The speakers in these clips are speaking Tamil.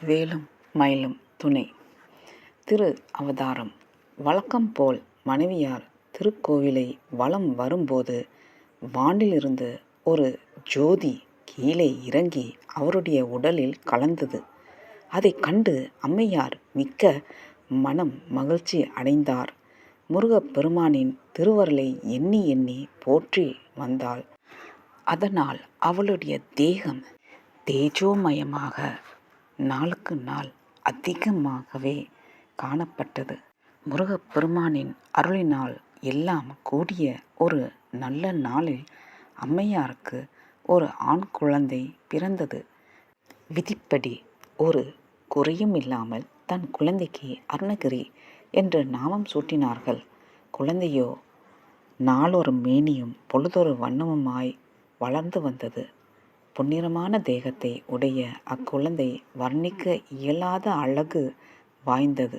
வேலும் மயிலும் துணை. திரு அவதாரம். வழக்கம் போல் மனைவியார் திருக்கோவிலை வலம் வரும்போது வானிலிருந்து ஒரு ஜோதி கீழே இறங்கி அவருடைய உடலில் கலந்தது. அதைக் கண்டு அம்மையார் மிக்க மனம் மகிழ்ச்சி அடைந்தார். முருகப்பெருமானின் திருவருளை எண்ணி எண்ணி போற்றி வந்தாள். அதனால் அவளுடைய தேகம் தேஜோமயமாக நாளுக்கு நாள் அதிகமாகவே காணப்பட்டது. முருகப்பெருமானின் அருளினால் எல்லாம் கூடிய ஒரு நல்ல நாளில் அம்மையாருக்கு ஒரு ஆண் குழந்தை பிறந்தது. விதிப்படி ஒரு குறையும் இல்லாமல் தன் குழந்தைக்கு அருணகிரி என்று நாமம் சூட்டினார்கள். குழந்தையோ நாளொரு மேனியும் பொழுதொரு வண்ணமுமாய் வளர்ந்து வந்தது. பொன்னிறமான தேகத்தை உடைய அக்குழந்தை வர்ணிக்க இயலாத அழகு வாய்ந்தது.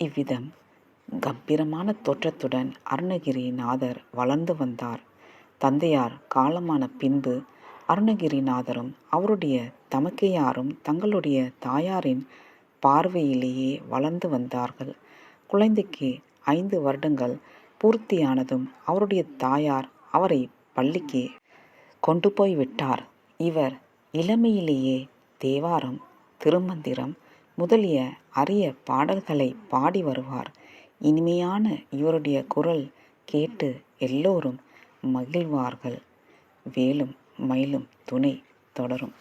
இவ்விதம் கம்பீரமான தோற்றத்துடன் அருணகிரிநாதர் வளர்ந்து வந்தார். தந்தையார் காலமான பின்பு அருணகிரிநாதரும் அவருடைய தமக்கையாரும் தங்களுடைய தாயாரின் பார்வையிலேயே வளர்ந்து வந்தார்கள். குழந்தைக்கு ஐந்து வருடங்கள் பூர்த்தியானதும் அவருடைய தாயார் அவரை பள்ளிக்கு கொண்டு போய் விட்டார் இவர் இளமையிலேயே தேவாரம் திருமந்திரம் முதலிய அரிய பாடல்களை பாடி வருவார். இனிமையான இவருடைய குரல் கேட்டு எல்லோரும் மகிழ்வார்கள். வேலும் மயிலும் துணை தொடரும்.